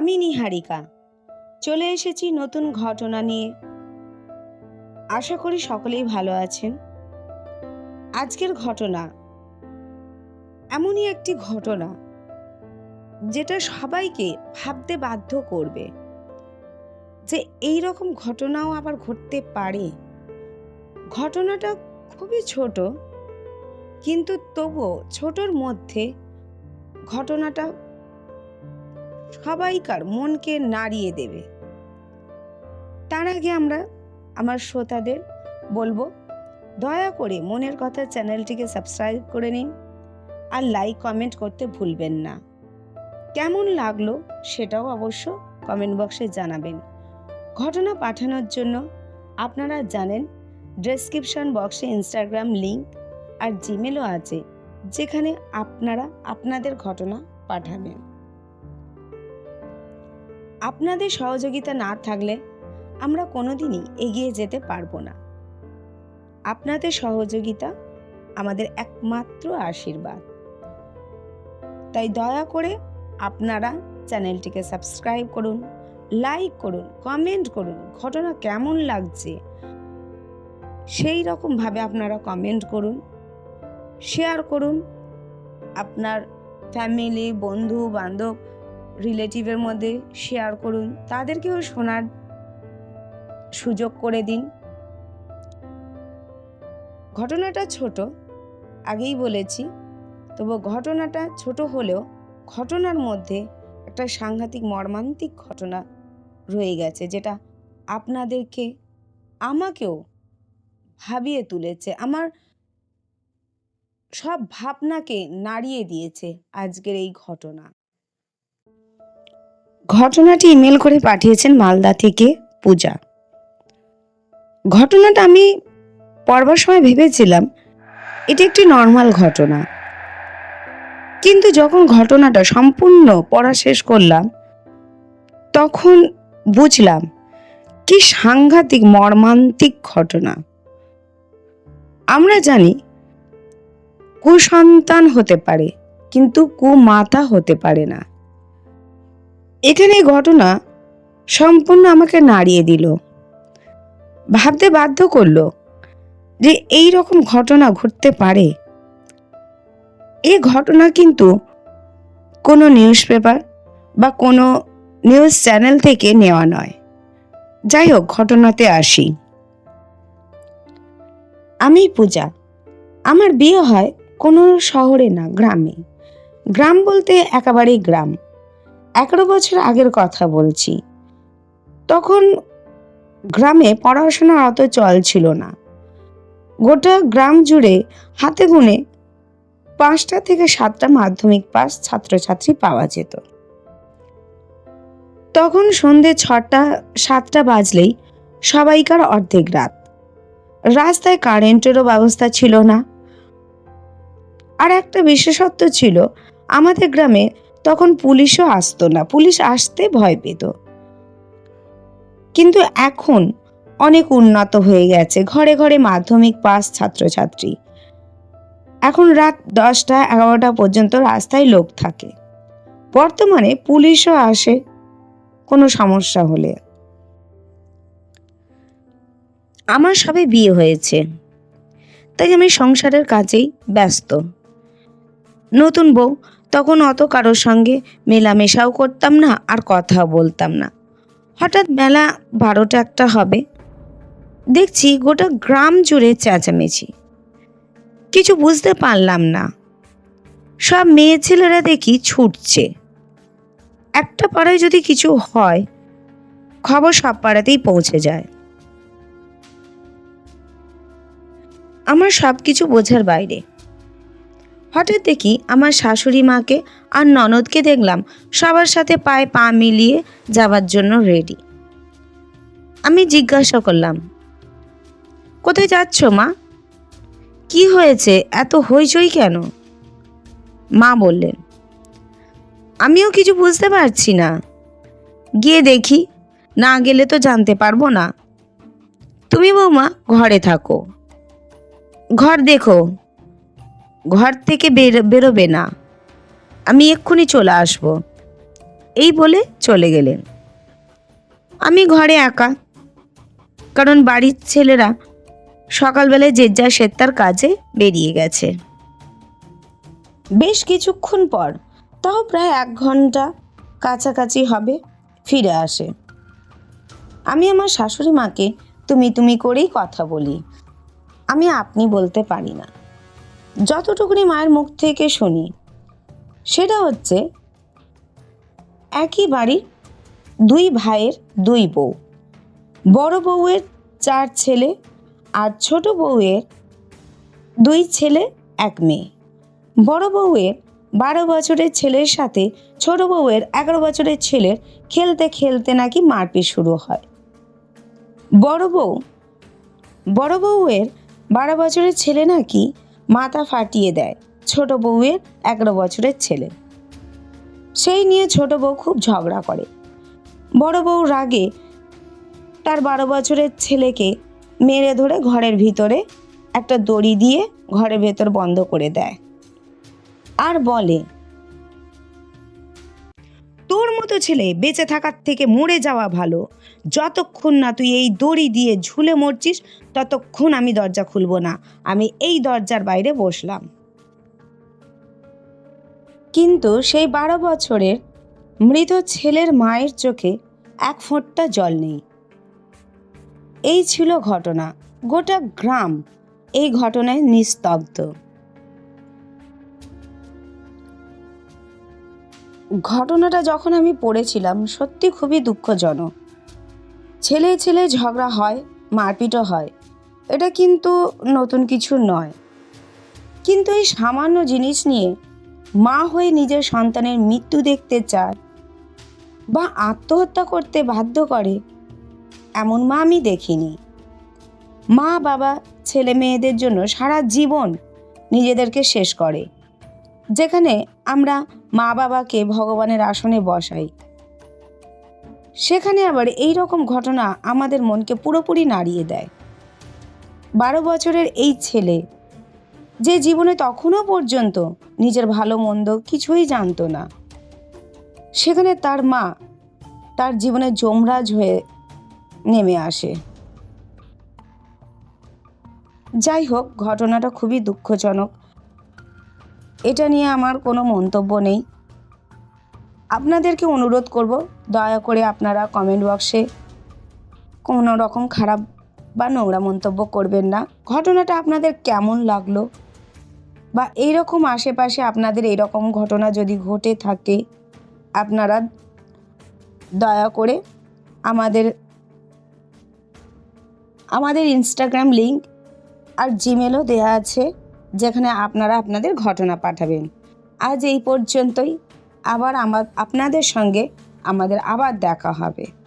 আমি নিহারিকা। চলে এসেছি নতুন ঘটনা নিয়ে। আশা করি সকলেই ভালো আছেন। আজকের ঘটনা। এমনই একটি ঘটনা, যেটা সবাইকে ভাবতে বাধ্য করবে যে এই রকম ঘটনাও আবার ঘটতে পারে। ঘটনাটা খুবই ছোট, কিন্তু তবুও ছোটর মধ্যে ঘটনাটা সবাইকার মনকে নাড়িয়ে দেবে। তার আগে আমরা আমার শ্রোতাদের বলব, দয়া করে মনের কথা চ্যানেলটিকে সাবস্ক্রাইব করে নিন আর লাইক, কমেন্ট করতে ভুলবেন না। কেমন লাগল সেটাও অবশ্য কমেন্ট বক্সে জানাবেন। ঘটনা পাঠানোর জন্য আপনারা জানেন, ডেসক্রিপশন বক্সে ইনস্টাগ্রাম লিংক আর জিমেলও আছে, যেখানে আপনারা আপনাদের ঘটনা পাঠাবেন। আপনাদের সহযোগিতা না থাকলে আমরা কোনোদিনই এগিয়ে যেতে পারব না। আপনাদের সহযোগিতা আমাদের একমাত্র আশীর্বাদ। তাই দয়া করে আপনারা চ্যানেলটিকে সাবস্ক্রাইব করুন, লাইক করুন, কমেন্ট করুন, ঘটনা কেমন লাগছে সেই রকমভাবে আপনারা কমেন্ট করুন, শেয়ার করুন। আপনার ফ্যামিলি, বন্ধু, বান্ধব রিলেটিভের মধ্যে শেয়ার করুন। তাদেরকেও শোনার সুযোগ করে দিন। ঘটনাটা ছোট, আগেই বলেছি। তবু ঘটনাটা ছোট হলেও ঘটনার মধ্যে একটা সাংঘাতিক মর্মান্তিক ঘটনা রয়ে গেছে, যেটা আপনাদেরকে, আমাকেও ভাবিয়ে তুলেছে, আমার সব ভাবনাকে নাড়িয়ে দিয়েছে আজকের এই ঘটনা। ঘটনাটি ইমেল করে পাঠিয়েছেন মালদা থেকে পূজা। ঘটনাটা আমি পড়বার সময় ভেবেছিলাম, এটি একটি নর্মাল ঘটনা। কিন্তু যখন ঘটনাটা সম্পূর্ণ পড়া শেষ করলাম, তখন বুঝলাম কি সাংঘাতিক, মর্মান্তিক ঘটনা। আমরা জানি কুসন্তান হতে পারে, কিন্তু কুমাতা হতে পারে না। এখানে এই ঘটনা সম্পূর্ণ আমাকে নাড়িয়ে দিল। ভাবতে বাধ্য করল যে এই রকম ঘটনা ঘটতে পারে। এই ঘটনা কিন্তু কোনো নিউজ পেপার বা কোনো নিউজ চ্যানেল থেকে নেওয়া নয়। যাই হোক, ঘটনাতে আসি। আমি পূজা। আমার বিয়ে হয় কোনো শহরে না, গ্রামে। গ্রাম বলতে একেবারেই গ্রাম। এগারো বছর আগের কথা বলছি। তখন গ্রামে পড়াশোনার অত চল ছিল না। গোটা গ্রাম জুড়ে হাতে গুনে পাঁচটা থেকে সাতটা মাধ্যমিক পাস ছাত্রছাত্রী পাওয়া যেত। তখন সন্ধে ছটা, সাতটা বাজলেই সবাইকার অর্ধেক রাত। রাস্তায় কারেন্টেরও ব্যবস্থা ছিল না। আর একটা বিশেষত্ব ছিল, আমাদের গ্রামে তখন পুলিশও আসতো না। পুলিশ আসতে ভয় পেত। কিন্তু এখন অনেক উন্নত হয়ে গেছে। ঘরে ঘরে মাধ্যমিক পাস ছাত্রছাত্রী। এখন রাত দশটা এগারোটা পর্যন্ত রাস্তায় লোক থাকে। বর্তমানে পুলিশও আসে, কোনো সমস্যা হলে। আমার সবে বিয়ে হয়েছে, তাই আমি সংসারের কাজেই ব্যস্ত। নতুন বউ তখন অত কারোর সঙ্গে মেলামেশাও করতাম না আর কথাও বলতাম না। হঠাৎ বেলা বারোটা একটা হবে। দেখছি গোটা গ্রাম জুড়ে চেঁচামেচি। কিছু বুঝতে পারলাম না। সব মেয়ে ছেলেরা দেখি ছুটছে। একটা পাড়ায় যদি কিছু হয়, খবর সব পাড়াতেই পৌঁছে যায়। আমার সব কিছু বোঝার বাইরে। হঠাৎ দেখি আমার শাশুড়ি মাকে আর ননদকে দেখলাম সবার সাথে পায়ে পা মিলিয়ে যাবার জন্য রেডি আমি জিজ্ঞাসা করলাম, কোথায় যাচ্ছ মা? কি হয়েছে? এত হইচই কেন? মা বললেন, আমিও কিছু বুঝতে পারছি না। গিয়ে দেখি, না গেলে তো জানতে পারব না। তুমি বৌমা, ঘরে থাকো। ঘর দেখো। ঘর থেকে বের, বেরোবে না। আমি এক্ষুনি চলে আসব। এই বলে চলে গেলেন। আমি ঘরে একা, কারণ বাড়ির ছেলেরা সকালবেলায় যে যা সে তার কাজে বেরিয়ে গেছে। বেশ কিছুক্ষণ পর তাও প্রায় এক ঘণ্টা কাছাকাছি হবে, ফিরে আসে। আমি আমার শাশুড়ি মাকে তুমি তুমি করেই কথা বলি। আমি আপনি বলতে পারি না। যতটুকুনি মায়ের মুখ থেকে শুনি, সেটা হচ্ছে একই বাড়ির দুই ভাইয়ের দুই বউ। বড় বউয়ের চার ছেলে আর ছোট বউয়ের দুই ছেলে, এক মেয়ে। বড় বউয়ের বারো বছরের ছেলের সাথে ছোট বউয়ের এগারো বছরের ছেলের খেলতে খেলতে নাকি মারপিট শুরু হয়। বড় বউ, বড় বউয়ের বারো বছরের ছেলে নাকি মাথা ফাটিয়ে দেয় ছোট বউয়ের এগারো বছরের ছেলে। সেই নিয়ে ছোট বউ খুব ঝগড়া করে। বড় বউ রাগে তার বারো বছরের ছেলেকে মেরে ধরে ঘরের ভিতরে একটা দড়ি দিয়ে ঘরের ভেতর বন্ধ করে দেয়। আর বলে ছেলে বেঁচে থাকার থেকে মরে যাওয়া ভালো। যতক্ষণ না তুই এই দড়ি দিয়ে ঝুলে মরছিস, ততক্ষণ আমি দরজা খুলবো না। আমি এই দরজার বাইরে বসলাম। কিন্তু সেই বারো বছরের মৃত ছেলের মায়ের চোখে এক ফোঁটটা জল নেই। এই ছিল ঘটনা। গোটা গ্রাম এই ঘটনায় নিস্তব্ধ। ঘটনাটা যখন আমি পড়েছিলাম, সত্যি খুবই দুঃখজনক। ছেলে ছেলে ঝগড়া হয়, মারপিটও হয়। এটা কিন্তু নতুন কিছু নয়। কিন্তু এই সামান্য জিনিস নিয়ে মা হয়ে নিজের সন্তানের মৃত্যু দেখতে চায় বা আত্মহত্যা করতে বাধ্য করে, এমন মা আমি দেখিনি। মা, বাবা, ছেলে, মেয়েদের জন্য সারা জীবন নিজেদেরকে শেষ করে। যেখানে আমরা মা বাবাকে ভগবানের আসনে বসাই। সেখানে আবার এই রকম ঘটনা আমাদের মনকে পুরোপুরি নাড়িয়ে দেয়। বারো বছরের এই ছেলে, যে জীবনে তখনও পর্যন্ত নিজের ভালো মন্দ কিছুই জানতো না। সেখানে তার মা তার জীবনে যমরাজ হয়ে নেমে আসে। যাই হোক, ঘটনাটা খুবই দুঃখজনক। এটা নিয়ে আমার কোনো মন্তব্য নেই। আপনাদেরকে অনুরোধ করব, দয়া করে আপনারা কমেন্ট বক্সে কোনো রকম খারাপ বা নোংরা মন্তব্য করবেন না। ঘটনাটা আপনাদের কেমন লাগল? বা এইরকম আশেপাশে আপনাদের এইরকম ঘটনা যদি ঘটে থাকে, আপনারা দয়া করে আমাদের আমাদের ইনস্টাগ্রাম লিংক আর জিমেলও দেওয়া আছে। যেখানে আপনারা আপনাদের ঘটনা পাঠাবেন। আজ এই পর্যন্তই। আবার আমার, আপনাদের সঙ্গে আমাদের আবার দেখা হবে।